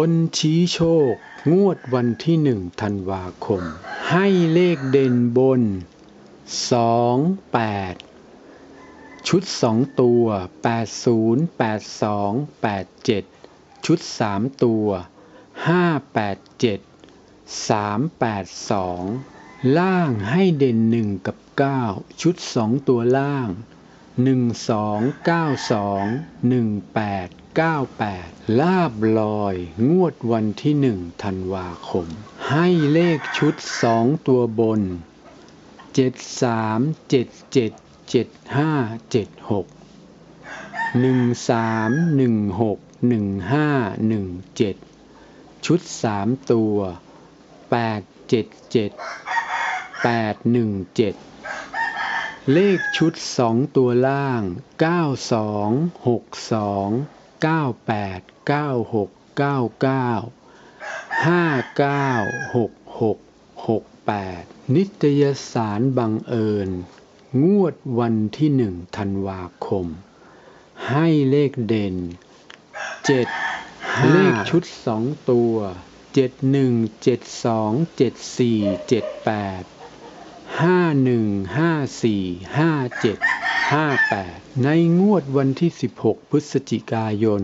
คนชี้โชค งวดวันที่หนึ่งธันวาคม ให้เลขเด่นบนสองแปดชุดสองตัวแปดศูนย์แปดสองแปดเจ็ดชุดสามตัวห้าแปดเจ็ดสามแปดสองล่างให้เด่นหนึ่งกับเก้าชุดสองตัวล่าง หนึ่งสองเก้าสองหนึ่งแปดเก้าแปดลาบลอย งวดวันที่หนึ่งธันวาคม ให้เลขชุดสองตัวบนเจ็ดสามเจ็ดเจ็ดเจ็ดห้าเจ็ดหกหนึ่งสามหนึ่งหกหนึ่งห้าหนึ่งเจ็ดชุดสามตัวแปดเจ็ดเจ็ดแปดหนึ่งเจ็ด เลขชุดสองตัวล่าง 92 62 98 96 99 59 66 68 นิตยสารบังเอิญ งวดวันที่หนึ่งธันวาคม ให้เลขเด่น 7 เลขชุดสองตัว 71 72 74 78 ห้าหนึ่งห้าสี่ห้าเจ็ดห้าแปดในงวดวันที่สิบหกพฤศจิกายน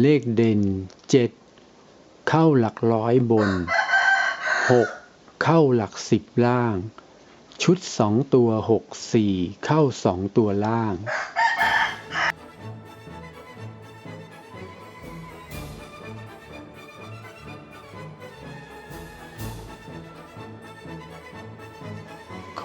เลขเด่นเจ็ดเข้าหลักร้อยบนหกเข้าหลักสิบล่าง ชุดสองตัวหกสี่เข้าสองตัวล่าง